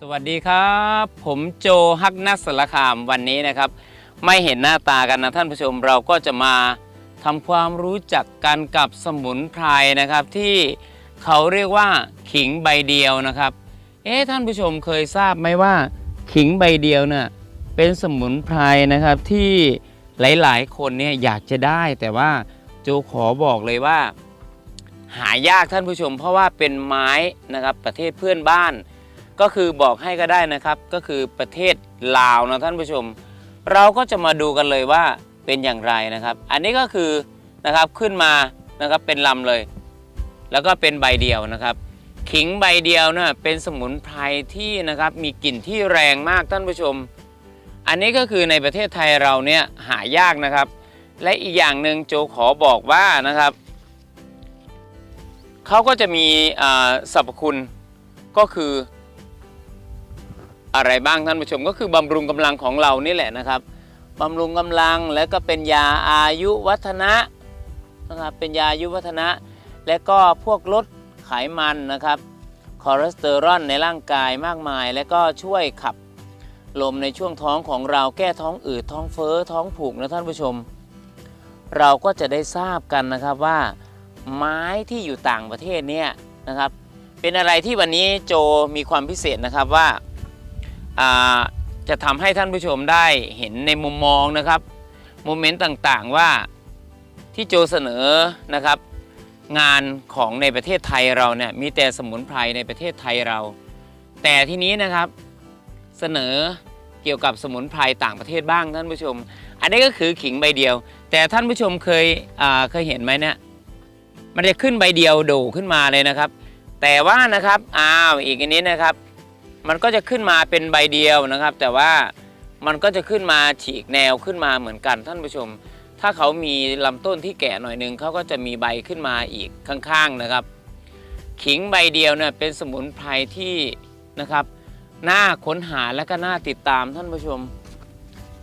สวัสดีครับ ผมโจฮักนักสารคามวันนี้นะครับ ไม่เห็นหน้าตากันนะท่านผู้ชมเราก็จะมาทำความรู้จักกันกับสมุนไพรนะครับ ที่เขาเรียกว่าขิงใบเดียวนะครับ เอ๊ะท่านผู้ชมเคยทราบไหมว่า ขิงใบเดียวเนี่ยเป็นสมุนไพรนะครับที่หลายๆ คนเนี่ยอยากจะได้ แต่ว่าโจขอบอกเลยว่า หายากท่านผู้ชม เพราะว่าเป็นไม้นะครับประเทศเพื่อนบ้าน ก็คือบอกให้ก็ได้นะครับ ก็คือประเทศลาวนะท่านผู้ชม เราก็จะมาดูกันเลยว่าเป็นอย่างไรนะครับ อันนี้ก็คือนะครับขึ้นมานะครับเป็นลำเลย แล้วก็เป็นใบเดียวนะครับ ขิงใบเดียวนะเป็นสมุนไพรที่นะครับมีกลิ่นที่แรงมากท่านผู้ชม อันนี้ก็คือในประเทศไทยเราเนี่ยหายากนะครับ และอีกอย่างหนึ่งโจขอบอกว่านะครับเขาก็จะมีสรรพคุณก็คือ อะไรบ้างท่านผู้ชมก็คือบำรุงกำลังของเรานี่แหละนะครับบำรุงกำลังแล้วก็เป็นยาอายุวัฒนะนะครับเป็นยาอายุวัฒนะ และก็พวกลดไขมันนะครับคอเลสเตอรอลในร่างกายมากมาย และก็ช่วยขับลมในช่วงท้องของเราแก้ท้องอืดท้องเฟ้อท้องผูกนะท่านผู้ชม เราก็จะได้ทราบกันนะครับว่า ไม้ที่อยู่ต่างประเทศเนี่ยนะครับ เป็นอะไรที่วันนี้โจมีความพิเศษนะครับว่าอ่า จะทำให้ท่านผู้ชมได้เห็นในมุมมองนะครับโมเมนต์ต่างๆว่าที่โจเสนอนะครับ งานของในประเทศไทยเราเนี่ยมีแต่สมุนไพรในประเทศไทยเรา แต่ทีนี้นะครับเสนอเกี่ยวกับสมุนไพรต่างประเทศบ้างท่านผู้ชม อันนี้ก็คือขิงใบเดียว แต่ท่านผู้ชมเคยเคยเห็นไหมเนี่ยมันจะขึ้นใบเดียวโดขึ้นมาเลยนะครับ แต่ว่านะครับอ้าวอีกอันนี้นะครับ มันก็จะขึ้นมาเป็นใบเดียวนะครับ แต่ว่ามันก็จะขึ้นมาฉีกแนวขึ้นมาเหมือนกันท่านผู้ชม ถ้าเขามีลำต้นที่แก่หน่อยหนึงเขาก็จะมีใบขึ้นมาอีกข้างๆนะครับ ขิงใบเดียวเนี่ยเป็นสมุนไพรที่นะครับน่าค้นหาและก็น่าติดตามท่านผู้ชม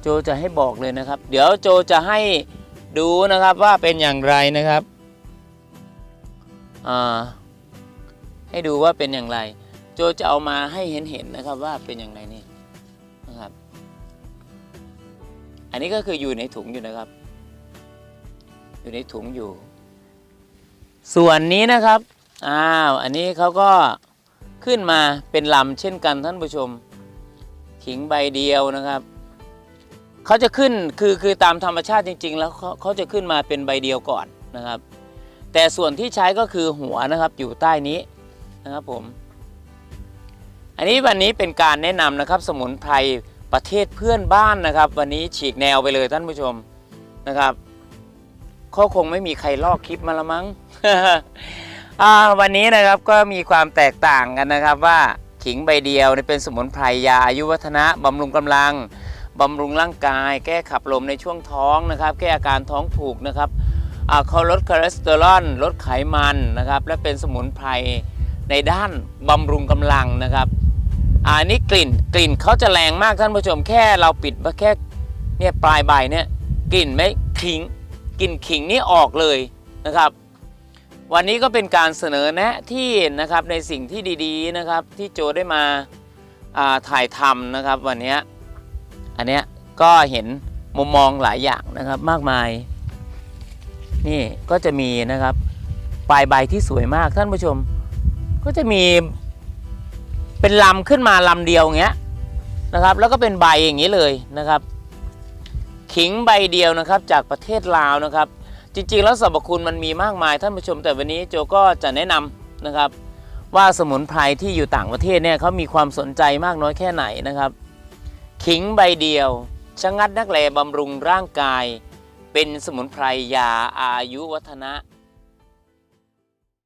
โจจะให้บอกเลยนะครับ เดี๋ยวโจจะให้ดูนะครับว่าเป็นอย่างไรนะครับอ่าให้ดูว่าเป็นอย่างไร โจจะเอามาให้เห็นเห็นๆนะครับว่าเป็นอย่างไรนี่นะครับ อันนี้ก็คืออยู่ในถุงอยู่นะครับ อยู่ในถุงอยู่ ส่วนนี้นะครับอ้าวอันนี้เขาก็ขึ้นมาเป็นลำเช่นกันท่านผู้ชมขิงใบเดียวนะครับเขาจะขึ้นคือคือตามธรรมชาติจริง ๆ แล้วเขาเขาจะขึ้นมาเป็นใบเดียวก่อนนะครับ แต่ส่วนที่ใช้ก็คือหัวนะครับอยู่ใต้นี้นะครับผม อันนี้วันนี้เป็นการแนะนำนะครับสมุนไพรประเทศเพื่อนบ้านนะครับ วันนี้ฉีกแนวไปเลยท่านผู้ชมนะครับเขาคงไม่มีใครลอกคลิปมาละมั้ง วันนี้นะครับก็มีความแตกต่างกันนะครับว่าขิงใบเดียวเป็นสมุนไพรยาอายุวัฒนะบำรุงกำลังบำรุงร่างกาย แก้ขับลมในช่วงท้องนะครับ แก้อาการท้องผูกนะครับเขาลดคอเลสเตอรอลลดไขมันนะครับ และเป็นสมุนไพรในด้านบำรุงกำลังนะครับ อันนี้กลิ่นกลิ่นเขาจะแรงมากท่านผู้ชมแค่เราปิดแค่เนี่ยปลายใบเนี่ยกลิ่นไม่ขิงกลิ่นขิงนี่ออกเลยนะครับ วันนี้ก็เป็นการเสนอแนะที่นะครับในสิ่งที่ดีๆนะครับที่โจได้มาาถ่ายทำนะครับวันนี้อันเนี้ยก็เห็นมุมมองหลายอย่างนะครับมากมาย นี่ก็จะมีนะครับปลายใบที่สวยมากท่านผู้ชม ก็จะมี เป็นลำขึ้นมาลำเดียวอย่างเงี้ยนะครับ แล้วก็เป็นใบอย่างนี้เลยนะครับ ขิงใบเดียวนะครับจากประเทศลาวนะครับ จริงๆแล้วสรรพคุณมันมีมากมายท่านผู้ชม แต่วันนี้โจก็จะแนะนำนะครับ ว่าสมุนไพรที่อยู่ต่างประเทศเนี่ยเขามีความสนใจมากน้อยแค่ไหนนะครับ ขิงใบเดียวชะงัดนักแลบำรุงร่างกาย เป็นสมุนไพรยาอายุวัฒนะ